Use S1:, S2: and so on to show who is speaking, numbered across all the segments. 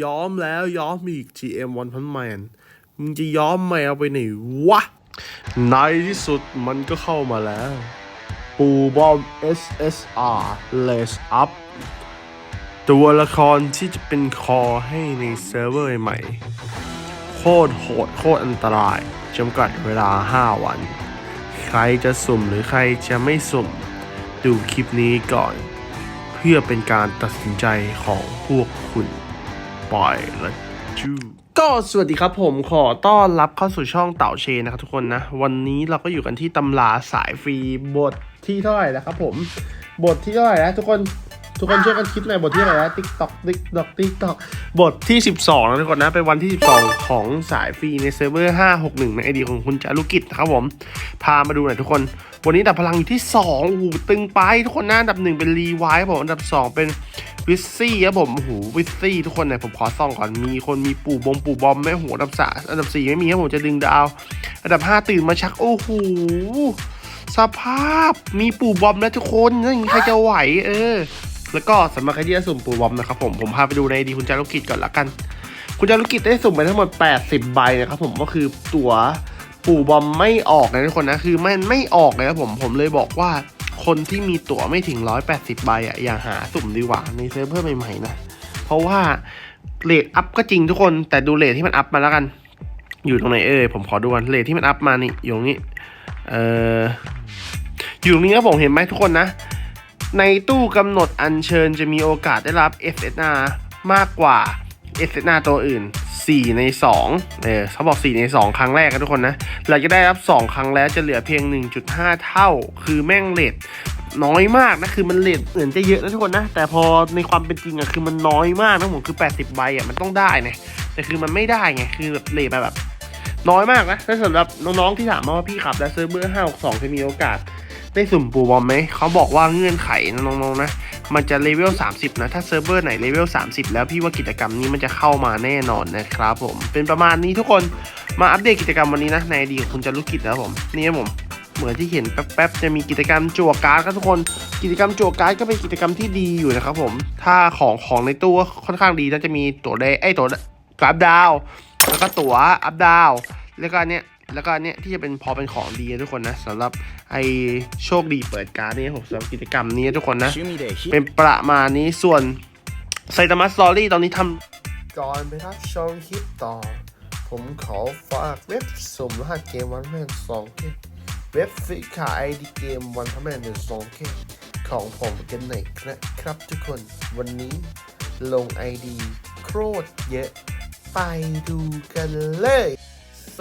S1: ย้อมแล้วย้อมอีก TM วันพันแมนมึงจะย้อมแมวไปไหนวะ ในที่สุดมันก็เข้ามาแล้ว ปูบอม SSR Lace Up ตัวละครที่จะเป็นคอให้ในเซิร์ฟเวอร์ใหม่ โคตรโหดโคตรอันตรายจำกัดเวลา 5 วัน ใครจะสุ่มหรือใครจะไม่สุ่ม ดูคลิปนี้ก่อน เพื่อเป็นการตัดสินใจของพวกคุณ ปและจูก็สวัสดีครับผมขอต้อนรับเข้าสู่ช่องเต่าเชนนะครับทุกคนนะ วันนี้เราก็อยู่กันที่ตำราสายฟรีบทที่เท่าไหร่แล้วครับผม บทที่เท่าไหร่แล้วทุกคน ทุกคนช่วยกันคิดหน่อยบทที่เท่าไหร่แล้วติ๊กตอกติ๊กตอกติ๊กตอกบทที่ 12แล้วทุกคนนะเป็นวันที่ 12 ของสายฟรีในเซิร์ฟเวอร์ 561 ในไอดีของคุณจารุกิจนะครับผม พามาดูหน่อยทุกคน วันนี้ดับพลังอยู่ที่ 2 โอ้โหตึงไปทุกคนนะอันดับหนึ่งเป็นรีไวท์ครับผมอันดับ 2 เป็นวิสซี่ครับผมโอ้โหวิสซี่ทุกคนเนี่ยผมขอส่องก่อนมีคนมีปู่บงปู่บอมแม่โหอันดับสามอันดับสี่ไม่มีครับผมจะดึงดาว อันดับ 5 ตื่นมาชักโอ้โหสภาพมีปู่บอมแล้วทุกคนนั่นใครจะไหว เออ แล้วก็สำหรับใครที่จะสุ่มปูบอมนะครับผมผมพาไปดูในดีคุณจารุกิจก่อนละกัน คุณจารุกิจได้สุ่มไปทั้งหมด 80 ใบนะครับผมก็คือตั๋วปูบอมไม่ออกนะทุกคนนะคือมันไม่ออกเลยครับผมผมเลยบอกว่าคนที่มีตั๋วไม่ถึง 180 ใบอะอย่าหาสุ่มดีกว่าในเซิร์ฟเวอร์ใหม่ๆนะเพราะว่าเรทอัพก็จริงทุกคนแต่ดูเรทที่มันอัพมาแล้วกัน อยู่ตรงไหนเอ่ยผมขอดูกันเรทที่มันอัพมานี่อยู่ตรงนี้เอ่ออยู่ตรงนี้ครับผมเห็นไหมทุกคนนะ ในตู้กำหนดอัญเชิญจะมีโอกาสได้รับ SNR มากกว่า SNR ตัวอื่น 4 ใน2เออเขาบอก 4 ใน 2 ครั้งแรกกันทุกคนนะ หลังจากได้รับ 2 ครั้งแล้วจะเหลือเพียง 1.5 เท่า คือแม่งเลทน้อยมากนะ คือมันเลทเหมือนจะเยอะนะทุกคนนะ แต่พอในความเป็นจริงอะคือมันน้อยมากนะผมคือ 80 ใบอะมันต้องได้นะแต่คือมันไม่ได้ไง คือแบบเลทไปแบบน้อยมากนะถ้าสำหรับน้องๆที่ถามมาว่าพี่ขับและเซิร์ฟเวอร์562จะมีโอกาส ได้สุ่มปูบอมไหม เขาบอกว่าเงื่อนไขนะน้องๆนะ มันจะเลเวล 30 นะ ถ้าเซิร์ฟเวอร์ไหนเลเวล 30 แล้วพี่ว่ากิจกรรมนี้มันจะเข้ามาแน่นอนนะครับผม เป็นประมาณนี้ทุกคน มาอัปเดตกิจกรรมวันนี้นะ ในอดีตของคุณจารุกิจนะครับผม นี่ครับผม เหมือนที่เห็นแป๊บๆ จะมีกิจกรรมจั่วการ์ดครับทุกคน กิจกรรมจั่วการ์ดก็เป็นกิจกรรมที่ดีอยู่นะครับผม ถ้าของของในตู้ค่อนข้างดีน่าจะมีตัวเดงไอยตัวกราฟดาว แล้วก็ตั๋วอัพดาว แล้วก็อันเนี้ย แล้วก็เนี้ยที่จะเป็นพอเป็นของดีทุกคนนะสำหรับไอโชคดีเปิดการ์ดนี่ผมสำหรับกิจกรรมนี้ทุกคนนะ เป็นประมาณนี้ส่วนไซตามัสซอรี่ตอนนี้ทำก่อนไปรับชองคิดต่อ ผมขอฝากเว็บสมรหัสเกมวันพแม่สองเกมเว็บฟิกขาไอดีเกมวันพระแม่หนึ่งสองเกมของผมกันหน่อยนะครับทุกคนวันนี้ลงไอดีโคตรเยอะ ไปดูกันเลย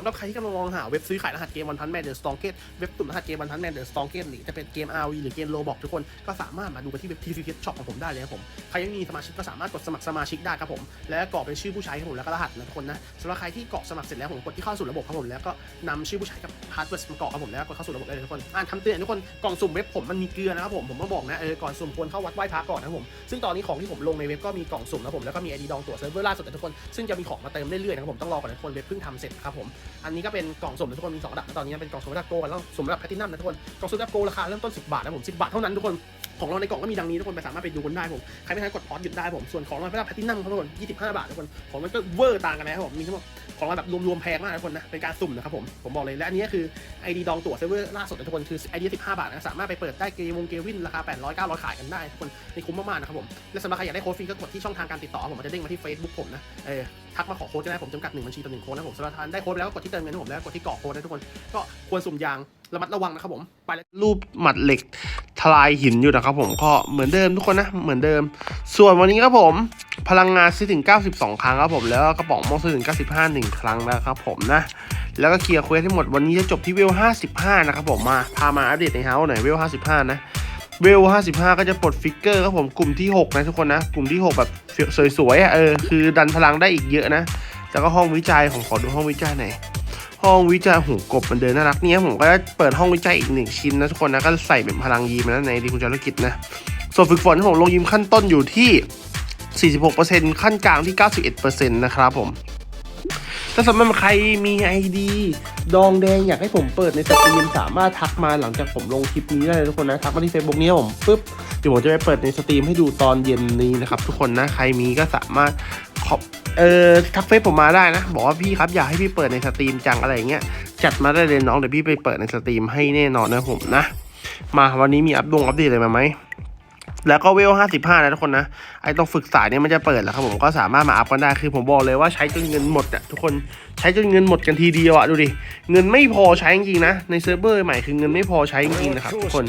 S1: สำหรับใครที่กำลังมองหาเว็บซื้อขายรหัสเกมวันพันแมนเดอร์สตองเกตเว็บตุ่มรหัสเกมวันพันแมนเดอร์สตองเกตหรือจะเป็นเกม RV หรือเกมโลบอกทุกคนก็สามารถมาดูกันที่เว็บ TCK Shop ของผมได้เลยครับผมใครยังมีสมาชิกก็สามารถกดสมัครสมาชิกได้ครับผมและกรอกเป็นชื่อผู้ใช้ครับผมแล้วก็รหัสนะทุกคนนะสำหรับใครที่กรอกสมัครเสร็จแล้วผมกดที่เข้าสู่ระบบครับผมแล้วก็นำชื่อผู้ใช้กับพาสเวิร์ดมากรอกครับผมแล้วกดเข้าสู่ระบบได้เลยทุกคนอ่านคำเตือนทุกคนกล่องสุ่มเว็บผมมันมีเกลือนะครับผมผมก็บอกนะเออก่อนสุ่มควรเข้าวัดไหว้พระก่อนนะผมซึ่งตอนนี้ของที่ผมลงในเว็บก็มีกล่องสุ่มนะผมแล้วก็มีไอดีดองตัวเซิร์ฟเวอร์ล่าสุดนะทุกคนซึ่งจะมีของมาเติมเรื่อยๆนะครับผมต้องรอก่อนนะทุกคนเว็บเพิ่งทำเสร็จครับผมอันนี้ก็เป็นกล่องสุ่มนะทุกคนมีสองระดับตอนนี้เป็นกล่องสุ่มระดับโกลแล้วสุ่มระดับแพลตินัมนะทุกคนกล่องสุ่มระดับโกลราคาเริ่มต้น 10 บาทนะผม10 บาทเท่านั้นทุกคน ของเราในกล่องก็มีดังนี้ทุกคนไปสามารถไปดูกันได้ผมใครไม่ทันกดพอสหยุดได้ผมส่วนของเราระดับแพลตินัมครับทุกคน25 บาททุกคนของมันก็เวอร์ต่างกันนะครับผมมีทั้งหมดของเราแบบรวมๆแพงมากทุกคนนะเป็นการสุ่มนะครับผมผมบอกเลยและอันนี้คือไอดีดองตั๋วเซิร์ฟเวอร์ล่าสุดนะทุกคนคือไอเดีย15 บาทนะสามารถไปเปิดได้เกมวงเกวินราคา 800 900 ขายกันได้ทุกคนนี่คุ้มมากๆนะครับผมและสำหรับใครอยากได้โค้ดฟรีก็กดที่ช่องทางการติดต่อผมมันจะเด้งมาที่ Facebook ผมนะเออทักมาขอโค้ดก็ได้ผมจำกัดหนึ่งบัญชีต่อหนึ่งโค้ดนะผมสำหรับทานได้โค้ดแล้วก็กดที่เติมเงินให้ผมแล้วกดที่กรอกโค้ดนะทุกคนก็ควรสุ่มยาง ระมัดระวังนะครับผม ไปแล้วรูปหมัดเหล็กทลายหินอยู่นะครับผมก็เหมือนเดิมทุกคนนะ เหมือนเดิม ส่วนวันนี้ครับผม พลังงานซื้อถึง 92 ครั้งครับผม แล้วก็กระป๋องมองซื้อถึง 95 1 ครั้งแล้วครับผมนะ แล้วก็เคลียร์เควสให้หมดวันนี้จะจบที่เวล 55 นะครับผมมาพามาอัปเดตในเฮาส์หน่อยเวล 55 นะเวล 55 ก็จะปลดฟิกเกอร์ครับผมกลุ่มที่ 6 นะทุกคนนะ กลุ่มที่ 6 แบบสวยๆอะเออคือดันพลังได้อีกเยอะนะ แล้วก็ห้องวิจัยของขอดูห้องวิจัยหน่อย ห้องวิจัยหูกบมันเดินน่ารักเนี่ยผมก็จะเปิดห้องวิจัยอีกหนึ่งชิ้นนะทุกคนนะก็ใส่เป็นพลังยีมนะในดีคุณจารกิจนะส่วนฝึกฝนของลงยิมขั้นต้นอยู่ที่ 46%ขั้นกลางที่ 91%นะครับผมถ้าสำหรับใครมีไอดีดองแดงอยากให้ผมเปิดในสตรีมสามารถทักมาหลังจากผมลงคลิปนี้ได้เลยทุกคนนะ ทักมาที่เฟซบุ๊กนี้ผมปุ๊บเดี๋ยวผมจะไปเปิดในสตรีมให้ดูตอนเย็นนี้นะครับทุกคนนะใครมีก็สามารถ เออทักเฟซผมมาได้นะ บอกว่าพี่ครับอยากให้พี่เปิดในสตรีมจังอะไรเงี้ยจัดมาได้เลยน้องเดี๋ยวพี่ไปเปิดในสตรีมให้แน่นอนนะผมนะ มาวันนี้มีอัปดงอัปเดตอะไรมาไหมแล้วก็เวล 55 นะทุกคนนะ ไอ้ตรงฝึกสายเนี่ยมันจะเปิดแล้วครับผมก็สามารถมาอัพกันได้ คือผมบอกเลยว่าใช้จนเงินหมดอะทุกคนใช้จนเงินหมดกันทีเดียวอะดูดิ เงินไม่พอใช้จริงๆนะ ในเซิร์ฟเวอร์ใหม่คือเงินไม่พอใช้จริงๆนะครับทุกคน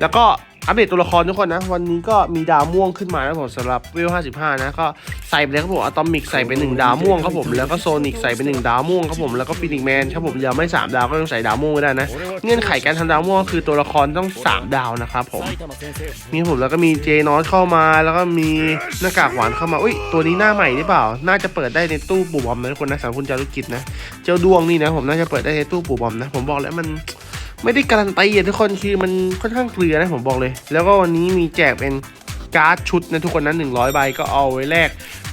S1: แล้วก็ อัปเดตตัวละครทุกคนนะ วันนี้ก็มีดาวม่วงขึ้นมานะผมสำหรับเวล55 นะ ก็ใส่ไปเลยครับผมอะตอมิกใส่ไปหนึ่งดาวม่วงครับผมแล้วก็โซนิกใส่ไปหนึ่งดาวม่วงครับผมแล้วก็ฟินิกแมนครับผมยังไม่สามดาวก็ต้องใส่ดาวม่วงก็ได้นะ เงื่อนไขการทำดาวม่วงคือตัวละครต้องสามดาวนะครับผมมีผมแล้วก็มีเจนอสเข้ามาแล้วก็มีหน้ากากหวานเข้ามาอุ้ยตัวนี้หน้าใหม่หรือเปล่า น่าจะเปิดได้ในตู้ปู่บอมนะทุกคนนะสำหรับคุณจารุกิจนะ เจ้าดวงนี่นะผมน่าจะเปิดได้ในตู้ปู่บอมนะ ผมบอกแล้วมัน ไม่ได้การันตีอะทุกคนคือมันค่อนข้างเกลือนะผมบอกเลย แล้วก็วันนี้มีแจกเป็นการ์ดชุดนะทุกคนนะหนึ่งร้อยใบก็เอาไว้แลก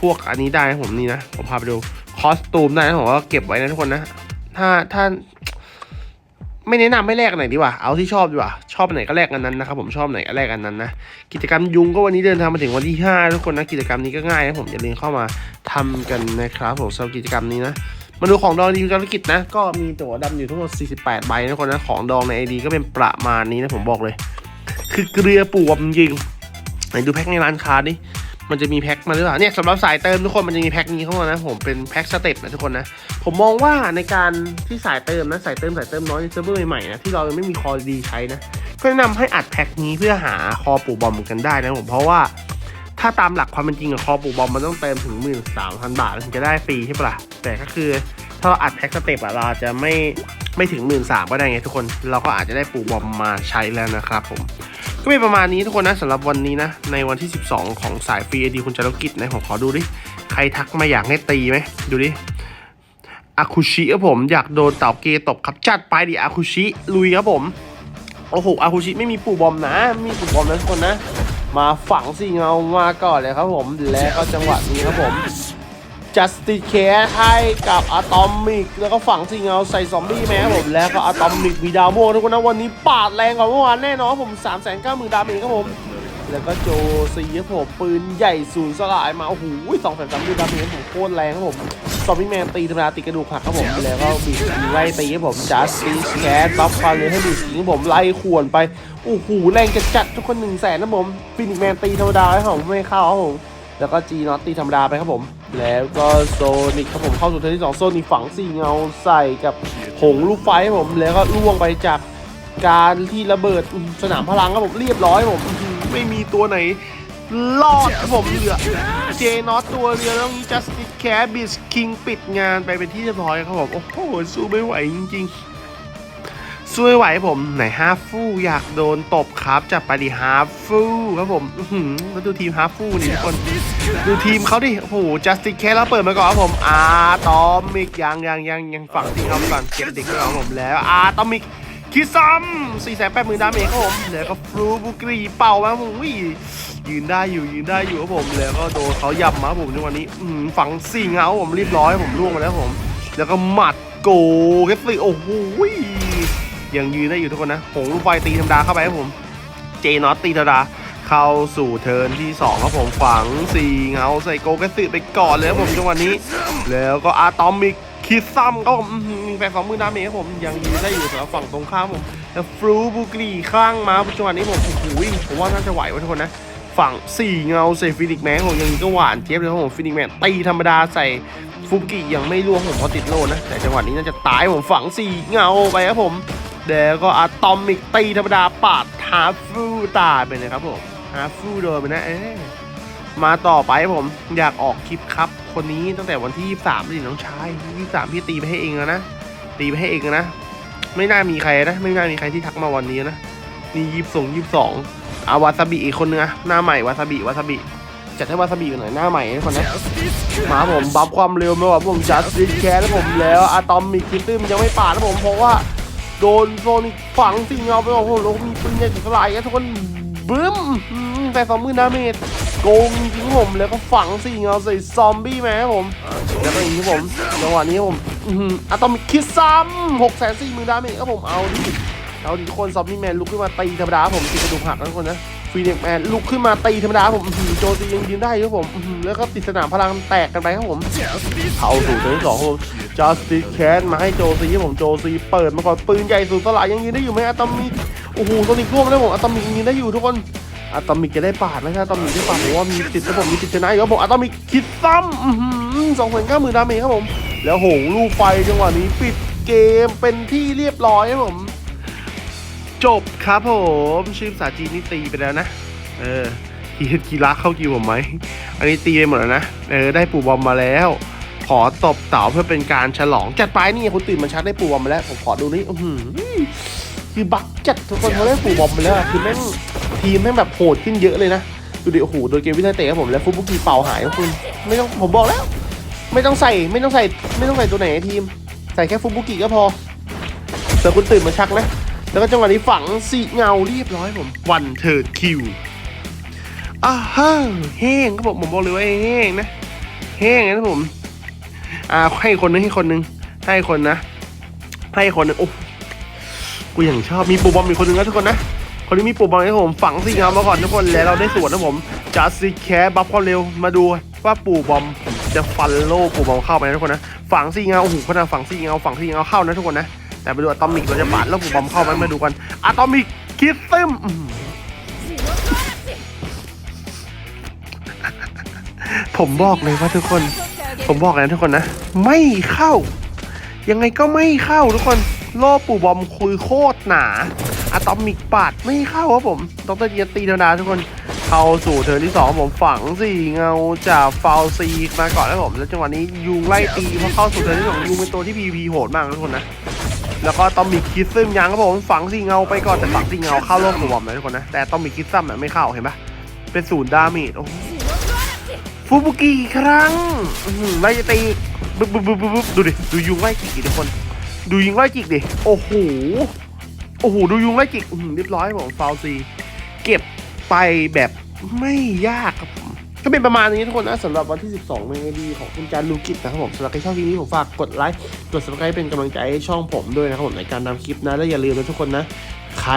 S1: พวกอันนี้ได้นะผมนี่นะ ผมพาไปดูคอสตูมได้นะผมก็เก็บไว้นะทุกคนนะ ถ้าถ้าไม่แนะนำไม่แลกอันไหนดีกว่า เอาที่ชอบดีกว่า ชอบไหนก็แลกอันนั้นนะครับผมชอบไหนก็แลกอันนั้นนะ กิจกรรมยุงก็วันนี้เดินทางมาถึงวันที่ 5 ทุกคนนะ กิจกรรมนี้ก็ง่ายนะผมอย่าลืมเข้ามาทำกันนะครับผมสำหรับกิจกรรมนี้นะ มาดูของดองดีธุรกิจนะ ก็มีตัวดำอยู่ทั้งหมด 48 ใบนะทุกคนนะ ของดองในไอดีก็เป็นประมาณนี้นะผมบอกเลย คือเกลือปูวมจริงไหนดูแพ็คในร้านค้าดิมันจะมีแพ็คมาหรือเปล่าเนี่ยสำหรับสายเติมทุกคนมันจะมีแพ็คนี้เข้ามานะผมเป็นแพ็คสเต็ปนะทุกคนนะผมมองว่าในการที่สายเติมนะสายเติมสายเติมน้อยในเซิร์ฟเวอร์ใหม่ๆนะที่เรายังไม่มีคอดีใช้นะก็แนะนำให้อัดแพ็คนี้เพื่อหาคอปู่บอมกันได้นะผมเพราะว่า ถ้าตามหลักความเป็นจริงอะคอปูบอมมันต้องเติมถึงหมื่นสามพันบาทถึงจะได้ฟรีใช่ปะล่ะแต่ก็คือถ้าเราอัดแพ็คสเต็ปอะเราจะไม่ไม่ถึงหมื่นสามก็ได้ไงทุกคนเราก็อาจจะได้ปูบอมมาใช้แล้วนะครับผมก็เป็นประมาณนี้ทุกคนนะสำหรับวันนี้นะ ในวันที่ 12 ของสายฟรีไอดีคุณจารกิจนะผมขอดูดิ ใครทักมาอยากให้ตีไหมดูดิอาคุชิครับผมอยากโดนเต่าเกตบครับจัดไปดิอาคุชิลุยครับผมโอ้โหอาคุชิไม่มีปูบอมนะไม่มีปูบอมนะทุกคนนะ มาฝังสิเงามาก่อนเลยครับผม และก็จังหวะนี้ครับผมจัสติเคให้กับอะตอมิก แล้วก็ฝังสิเงาใส่ซอมบี้แมครับผมแล้วก็อะตอมิกมีดาวโม่ทุกคนนะวันนี้ปาดแรงกว่าเมื่อวานแน่นอนผม 3 9 0 0 0 0ดาเมจครับผม แล้วก็โจซีครับผมปืนใหญ่ศูนย์สลายมาโอ้โหสองแสนสามดาเมจผมโคตรแรงครับผมซอมบี้แมนตีธรรมดาตีกระดูกหักครับผมแล้วก็บีบไล่ตีครับผมจัสติแคสบัฟฟันเลยให้บีบครับผมไล่ข่วนไปโอ้โหแรงจัดจัดๆทุกคนหนึ่งแสนนะผมฟินิกแมนตีธรรมดาครับผมไม่เข้าครับผมแล้วก็จีน็อตตีธรรมดาไปครับผม แล้วก็โซนิกครับผมเข้าสู่เทนที่สองโซนิกฝังสี่เงาใส่กับหงลูกไฟครับผมแล้วก็ล่วงไปจากการที่ระเบิดสนามพลังครับผมเรียบร้อยครับผม ไม่มีตัวไหนรอดครับผมเหลือเจนอตตัวเดียวแล้วจัสติแคบิสคิงปิดงานไปเป็นที่เรียบร้อยครับผม โอ้โห สู้ไม่ไหวจริงๆช่วยไหวผม ไหนฮาฟูอยากโดนตบครับ จับไปดิฮาฟูครับผมอื้อหือแล้วดูทีมฮาฟูนี่ทุกคน ดูทีมเขาดิ โอ้โห จัสติแคแล้วเปิดมาก่อนครับผมอาตอมิกยังยังยังยังฝั่งที่เขาก่อนเก็บเด็กไว้ก่อนครับผมแล้วอาตอมิก คิดซ้ำสี่แสนแปดหมื่นดาเมจครับผมแล้วก็ฟลูบุกรีเป่ามาผมวิ่ยืนได้อยู่ยืนได้อยู่ครับผมแล้วก็โดนเขายับมาผมในวันนี้อืฝังสี่เงาผมรีบร้อยผมล่วงมาแล้วผม แล้วก็หมัดโกแคสซี่โอ้โหยังยืนได้อยู่ทุกคนนะหงลูกไฟตีธรรมดาเข้าไปครับผม เจน็อตตีธรรมดาเข้าสู่เทิร์นที่2ครับผมฝัง4เงาใส่โกเกสึไปก่อนเลยครับผมจังหวะนี้ แล้วก็อะตอมิก คิดซ้ำครับผมแปดสองมื่นดาเมจครับผมยังยืนได้อยู่สำหรับฝั่งตรงข้ามผมแล้วฟลูบุกรีข้างมาจังหวะนี้ผมโอ้โหผมว่าน่าจะไหววะทุกคนนะ ฝั่ง4เงาใส่ฟินิกแมนผมยังก็หวานเจี๊ยบเลยครับผมฟินิกแมนตีธรรมดาใส่ฟุกิยังไม่ล่วงผมเพราะติดโลนะ แต่จังหวะนี้น่าจะตายผมฝัง4เงาไปครับผมแล้วก็อะตอมิกตีธรรมดาปาดฮาฟูตายไปเลยครับผมฮาฟูโดนไปนะเอ๊ะมาต่อไปผมอยากออกคลิปครับ คนนี้ตั้งแต่วันที่ 23นี่น้องชาย23พี่ตีไปให้เองแล้วนะตีไปให้เองนะ ไม่น่ามีใครนะ ไม่น่ามีใครที่ทักมาวันนี้นะนี่ยี่สิบสองยี่สิบสองอาวาซาบิอีกคนนึงอะหน้าใหม่วาซาบิวาซาบิจัดให้วาซาบิหน่อยหน้าใหม่ให้คนนะมาผมบัฟความเร็วมาว่าผมจัสตินแคร์แล้วผมแล้วอะตอมมิกคินตึมยังไม่ปาดนะผมเพราะว่าโดนโซนิฝังสิ่งเอาไปโอ้โหแล้วมีปืนใหญ่จุดสลายอะทุกคนบึ้มแต่สองมื่นดาเมจ โกงจริงผมแล้วก็ฝังสิ่งเอาใส่ซอมบี้แม่ครับผม แล้วก็อย่างนี้ผมจังหวะนี้ผมอะตอมิคิดซ้ำหกแสนสี่หมื่นดาเมจครับผมเอาดิเอาดิทุกคนซอมบี้แมนลุกขึ้นมาตีธรรมดาผมตีกระดูกหักนะทุกคนนะฟีนิกแมนลุกขึ้นมาตีธรรมดาผมโจตียังยืนได้ครับผมแล้วก็ติดสนามพลังแตกกันไปครับผมเข้าสู่เทิร์นที่สองครับผมจอสติแคสมาให้โจซีครับผมโจซีเปิดมาก่อนปืนใหญ่สุดสลายยังยืนได้อยู่ไหมอะตอมิกโอ้โหโซนิกร่วงแล้วผมอะตอมิกยังยืนได้อยู่ทุกคน อะตอมิกจะได้ปาดไหมครับอะตอมิกได้ปาดผมว่ามีติดนะผมมีติดชนะอยู่ครับผมอะตอมิกคิดซ้ำสองหมื่นเก้าหมื่นดาเมจครับผม แล้วโหงลูกไฟจังหวะนี้ปิดเกมเป็นที่เรียบร้อยครับผม จบครับผมชื่อภาษาจีนนี่ตีไปแล้วนะ เออกีกีรักเข้ากิวผมไหม อันนี้ตีไปหมดแล้วนะ เออ ได้ปูบอมมาแล้ว ขอตบเต๋าเพื่อเป็นการฉลอง จัดไปนี่คุณตื่นมาชักได้ปูบอมมาแล้ว ผมขอดูนี่อือคือบักจัดทุกคนเขาได้ปูบอมมาแล้ว คือแม่ง ทีมแม่งแบบโหดขึ้นเยอะเลยนะ ดูดิโอ้โหโดยเกมวินาเตะครับผมแล้วฟุตบุกีเป่าหายครับคุณไม่ต้องผมบอกแล้ว ไม่ต้องใส่ไม่ต้องใส่ไม่ต้องใส่ตัวไหนทีม ใส่แค่ฟุตบุกีก็พอแต่คุณตื่นมาชักนะแล้วก็จังหวะนี้ฝังสีเงาเรียบร้อยผมวันเถิดคิวอ้าเฮ้แห้งครับผมผมบอกเลยว่าแห้งนะแห้งนะผม อ่าให้คนนึงให้คนนึงให้คนนะให้คนนึงโอ้กูอย่างชอบมีปูบอมมีคนนึงนะทุกคนนะ คนนี้มีปูบอมให้ผมฝังสีเงามาก่อนทุกคนแล้วเราได้สวนนะผมจัสซีแคร์บัฟความเร็วมาดูว่าปู่บอมจะฟันโล่ปู่บอมเข้าไปนะทุกคนนะฝังสีเงาโอ้โหขนาดฝังสีเงาฝังสีเงาเข้านะทุกคนนะแต่มาดูอะตอมิกเราจะปาดแล้วปู่บอมเข้าไหมมาดูกันอะตอมิกคิดซึมผมบอกเลยว่าทุกคน ผมบอกเลยนะทุกคนนะ ไม่เข้า ยังไงก็ไม่เข้าทุกคน โล่ปู่บอมคุยโคตรหนา อะตอมิกปาดไม่เข้าครับผมดรเยียนตีธรรมดาทุกคนเข้าสู่เทิร์นที่สองผมฝังสี่เงาจากฟาวซีมาก่อนแล้วผมแล้วจังหวะนี้ยุงไล่ตีพอเข้าสู่เทิร์นที่สองยุงเป็นตัวที่พีพีโหดมากนะทุกคนนะแล้วก็ตองมีคิดซึมยังครับผมฝังสี่เงาไปก่อนแต่ฝังสี่เงาเข้าโลกปู่บอมนะทุกคนนะแต่ตองมีคิดซ้ำอะไม่เข้าเห็นปะเป็นศูนย์ดาเมจโอ้ฟูบุกิอีครั้งไล่ตีบึ๊บบึ๊บบึ๊บบึ๊บดูดิดูยุงไล่จิกดิทุกคน ดูยุงไล่จิกดิโอ้โห โอ้โหดูยุงไล่จิกเรียบร้อยผมฟาวซีเก็บไปแบบไม่ยากครับผมก็เป็นประมาณนี้ทุกคนนะสำหรับวันที่ 12เมษายนของคุณจานลูกิตนะครับผมสำหรับใครชอบคลิปนี้ผมฝากกดไลค์กด subscribe เป็นกำลังใจให้ช่องผมด้วยนะครับผมในการทำคลิปนะและอย่าลืมนะทุกคนนะ ใคร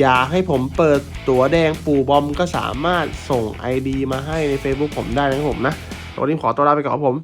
S1: อยากให้ผมเปิดตั๋วแดงปูบอมก็สามารถส่ง ID มาให้ใน Facebook ผมได้นะครับผมนะวันนี้ขอตัวลาไปก่อนครับผม